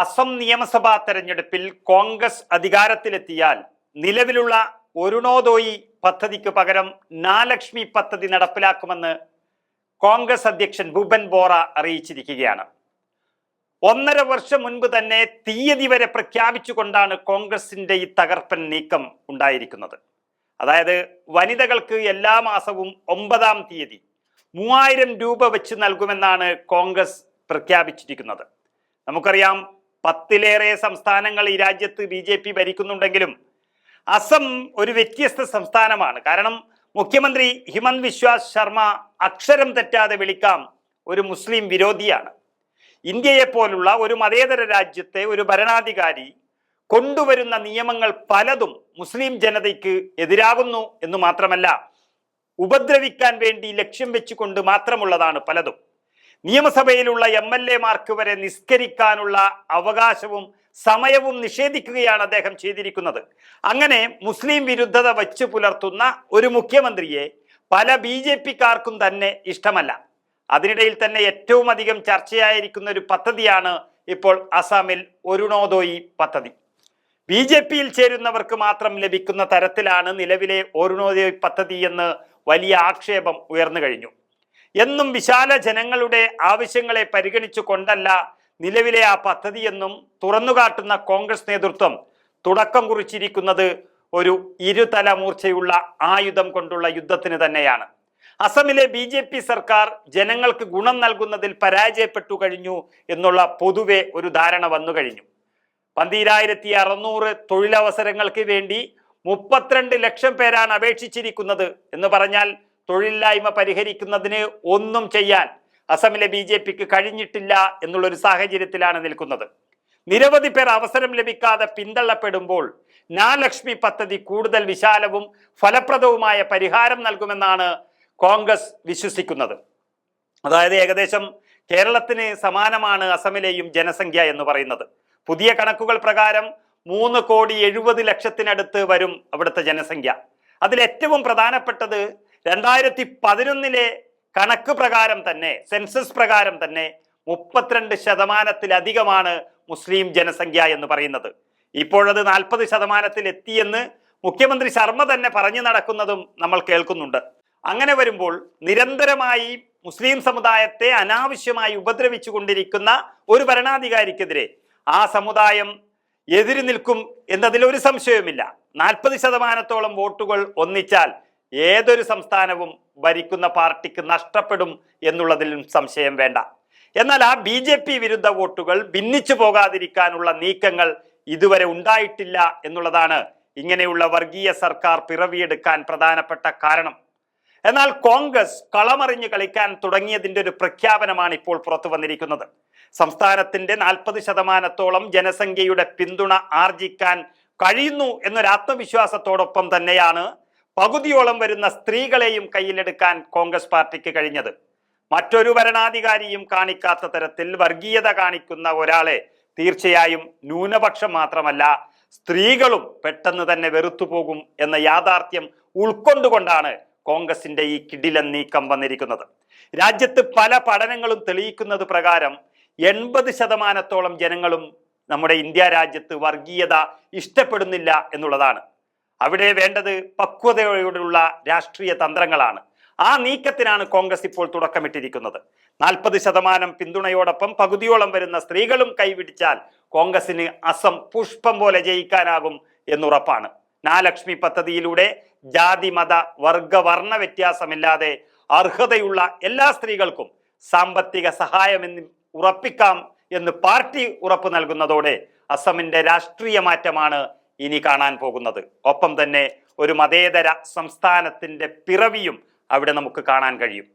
അസം നിയമസഭാ തെരഞ്ഞെടുപ്പിൽ കോൺഗ്രസ് അധികാരത്തിലെത്തിയാൽ നിലവിലുള്ള ഒരുണോദോയി പദ്ധതിക്ക് പകരം നാലക്ഷ്മി പദ്ധതി നടപ്പിലാക്കുമെന്ന് കോൺഗ്രസ് അധ്യക്ഷൻ ഭൂപൻ ബോറ അറിയിച്ചിരിക്കുകയാണ്. ഒന്നര വർഷം മുൻപ് തന്നെ തീയതി വരെ പ്രഖ്യാപിച്ചുകൊണ്ടാണ് കോൺഗ്രസിന്റെ ഈ തകർപ്പൻ നീക്കം ഉണ്ടായിരിക്കുന്നത്. അതായത് വനിതകൾക്ക് എല്ലാ മാസവും ഒമ്പതാം തീയതി മൂവായിരം രൂപ വെച്ച് നൽകുമെന്നാണ് കോൺഗ്രസ് പ്രഖ്യാപിച്ചിരിക്കുന്നത്. നമുക്കറിയാം പത്തിലേറെ സംസ്ഥാനങ്ങൾ ഈ രാജ്യത്ത് ബി ജെ പി ഭരിക്കുന്നുണ്ടെങ്കിലും അസം ഒരു വ്യത്യസ്ത സംസ്ഥാനമാണ്. കാരണം മുഖ്യമന്ത്രി ഹിമന്ത് വിശ്വാസ് ശർമ്മ അക്ഷരം തെറ്റാതെ വിളിക്കാം ഒരു മുസ്ലിം വിരോധിയാണ്. ഇന്ത്യയെ പോലുള്ള ഒരു മതേതര രാജ്യത്തെ ഒരു ഭരണാധികാരി കൊണ്ടുവരുന്ന നിയമങ്ങൾ പലതും മുസ്ലിം ജനതയ്ക്ക് എതിരാകുന്നു എന്ന് മാത്രമല്ല ഉപദ്രവിക്കാൻ വേണ്ടി ലക്ഷ്യം വെച്ചുകൊണ്ട് മാത്രമുള്ളതാണ് പലതും. നിയമസഭയിലുള്ള എം എൽ എമാർക്ക് വരെ നിസ്കരിക്കാനുള്ള അവകാശവും സമയവും നിഷേധിക്കുകയാണ് അദ്ദേഹം ചെയ്തിരിക്കുന്നത്. അങ്ങനെ മുസ്ലിം വിരുദ്ധത വച്ചു പുലർത്തുന്ന ഒരു മുഖ്യമന്ത്രിയെ പല ബി ജെ പിക്കാർക്കും തന്നെ ഇഷ്ടമല്ല. അതിനിടയിൽ തന്നെ ഏറ്റവും അധികം ചർച്ചയായിരിക്കുന്ന ഒരു പദ്ധതിയാണ് ഇപ്പോൾ അസാമിൽ ഒരുണോദോയി പദ്ധതി. ബി ജെ പിയിൽ ചേരുന്നവർക്ക് മാത്രം ലഭിക്കുന്ന തരത്തിലാണ് നിലവിലെ ഒരുണോദോയി പദ്ധതി എന്ന് വലിയ ആക്ഷേപം ഉയർന്നു കഴിഞ്ഞു. എന്നും വിശാല ജനങ്ങളുടെ ആവശ്യങ്ങളെ പരിഗണിച്ചു കൊണ്ടല്ല നിലവിലെ ആ പദ്ധതിയെന്നും തുറന്നുകാട്ടുന്ന കോൺഗ്രസ് നേതൃത്വം തുടക്കം കുറിച്ചിരിക്കുന്നത് ഒരു ഇരുതല മൂർച്ചയുള്ള ആയുധം കൊണ്ടുള്ള യുദ്ധത്തിന് തന്നെയാണ്. അസമിലെ ബി ജെ പി സർക്കാർ ജനങ്ങൾക്ക് ഗുണം നൽകുന്നതിൽ പരാജയപ്പെട്ടു കഴിഞ്ഞു എന്നുള്ള പൊതുവെ ഒരു ധാരണ വന്നു കഴിഞ്ഞു. പന്തിരായിരത്തി അറുന്നൂറ് തൊഴിലവസരങ്ങൾക്ക് വേണ്ടി മുപ്പത്തിരണ്ട് ലക്ഷം പേരാണ് അപേക്ഷിച്ചിരിക്കുന്നത് എന്ന് പറഞ്ഞാൽ തൊഴിലില്ലായ്മ പരിഹരിക്കുന്നതിന് ഒന്നും ചെയ്യാൻ അസമിലെ ബി ജെ പിക്ക് കഴിഞ്ഞിട്ടില്ല എന്നുള്ളൊരു സാഹചര്യത്തിലാണ് നിൽക്കുന്നത്. നിരവധി പേർ അവസരം ലഭിക്കാതെ പിന്തള്ളപ്പെടുമ്പോൾ നാലക്ഷ്മി പദ്ധതി കൂടുതൽ വിശാലവും ഫലപ്രദവുമായ പരിഹാരം നൽകുമെന്നാണ് കോൺഗ്രസ് വിശ്വസിക്കുന്നത്. അതായത് ഏകദേശം കേരളത്തിന് സമാനമാണ് അസമിലെയും ജനസംഖ്യ എന്ന് പറയുന്നത്. പുതിയ കണക്കുകൾ പ്രകാരം മൂന്ന് കോടി എഴുപത് ലക്ഷത്തിനടുത്ത് വരും അവിടുത്തെ ജനസംഖ്യ. അതിൽ ഏറ്റവും പ്രധാനപ്പെട്ടത് രണ്ടായിരത്തി പതിനൊന്നിലെ കണക്ക് പ്രകാരം തന്നെ സെൻസസ് പ്രകാരം തന്നെ മുപ്പത്തിരണ്ട് ശതമാനത്തിലധികമാണ് മുസ്ലിം ജനസംഖ്യ എന്ന് പറയുന്നത്. ഇപ്പോഴത് നാൽപ്പത് ശതമാനത്തിൽ എത്തിയെന്ന് മുഖ്യമന്ത്രി ശർമ്മ തന്നെ പറഞ്ഞു നടക്കുന്നതും നമ്മൾ കേൾക്കുന്നുണ്ട്. അങ്ങനെ വരുമ്പോൾ നിരന്തരമായി മുസ്ലിം സമുദായത്തെ അനാവശ്യമായി ഉപദ്രവിച്ചു കൊണ്ടിരിക്കുന്ന ഒരു ഭരണാധികാരിക്കെതിരെ ആ സമുദായം എതിര് നിൽക്കും എന്നതിൽ ഒരു സംശയവുമില്ല. നാൽപ്പത് ശതമാനത്തോളം വോട്ടുകൾ ഒന്നിച്ചാൽ ഏതൊരു സംസ്ഥാനവും ഭരിക്കുന്ന പാർട്ടിക്ക് നഷ്ടപ്പെടും എന്നുള്ളതിലും സംശയം വേണ്ട. എന്നാൽ ആ ബി ജെ പി വിരുദ്ധ വോട്ടുകൾ ഭിന്നിച്ചു പോകാതിരിക്കാനുള്ള നീക്കങ്ങൾ ഇതുവരെ ഉണ്ടായിട്ടില്ല എന്നുള്ളതാണ് ഇങ്ങനെയുള്ള വർഗീയ സർക്കാർ പിറവിയെടുക്കാൻ പ്രധാനപ്പെട്ട കാരണം. എന്നാൽ കോൺഗ്രസ് കളമറിഞ്ഞു കളിക്കാൻ തുടങ്ങിയതിന്റെ ഒരു പ്രഖ്യാപനമാണ് ഇപ്പോൾ പുറത്തു വന്നിരിക്കുന്നത്. സംസ്ഥാനത്തിന്റെ നാൽപ്പത് ശതമാനത്തോളം ജനസംഖ്യയുടെ പിന്തുണ ആർജിക്കാൻ കഴിയുന്നു എന്നൊരു ആത്മവിശ്വാസത്തോടൊപ്പം തന്നെയാണ് പകുതിയോളം വരുന്ന സ്ത്രീകളെയും കയ്യിലെടുക്കാൻ കോൺഗ്രസ് പാർട്ടിക്ക് കഴിഞ്ഞത്. മറ്റൊരു ഭരണാധികാരിയും കാണിക്കാത്ത തരത്തിൽ വർഗീയത കാണിക്കുന്ന ഒരാളെ തീർച്ചയായും ന്യൂനപക്ഷം മാത്രമല്ല സ്ത്രീകളും പെട്ടെന്ന് തന്നെ വെറുത്തുപോകും എന്ന യാഥാർത്ഥ്യം ഉൾക്കൊണ്ടുകൊണ്ടാണ് കോൺഗ്രസിന്റെ ഈ കിടിലൻ നീക്കം വന്നിരിക്കുന്നത്. രാജ്യത്ത് പല പഠനങ്ങളും തെളിയിക്കുന്നത് പ്രകാരം എൺപത് ശതമാനത്തോളം ജനങ്ങളും നമ്മുടെ ഇന്ത്യ രാജ്യത്ത് വർഗീയത ഇഷ്ടപ്പെടുന്നില്ല എന്നുള്ളതാണ്. അവിടെ വേണ്ടത് പക്വതയോടുള്ള രാഷ്ട്രീയ തന്ത്രങ്ങളാണ്. ആ നീക്കത്തിനാണ് കോൺഗ്രസ് ഇപ്പോൾ തുടക്കമിട്ടിരിക്കുന്നത്. നാൽപ്പത് ശതമാനം പിന്തുണയോടൊപ്പം പകുതിയോളം വരുന്ന സ്ത്രീകളും കൈപിടിച്ചാൽ കോൺഗ്രസിന് അസം പുഷ്പം പോലെ ജയിക്കാനാകും എന്നുറപ്പാണ്. നാലക്ഷ്മി പദ്ധതിയിലൂടെ ജാതി മത വർഗ വർണ വ്യത്യാസമില്ലാതെ അർഹതയുള്ള എല്ലാ സ്ത്രീകൾക്കും സാമ്പത്തിക സഹായമെന്ന് ഉറപ്പിക്കാം എന്ന് പാർട്ടി ഉറപ്പ് നൽകുന്നതോടെ അസമിന്റെ രാഷ്ട്രീയ മാറ്റമാണ് ഇനി കാണാൻ പോകുന്നത്. ഒപ്പം തന്നെ ഒരു മതേതര സംസ്ഥാനത്തിന്റെ പിറവിയും അവിടെ നമുക്ക് കാണാൻ കഴിയും.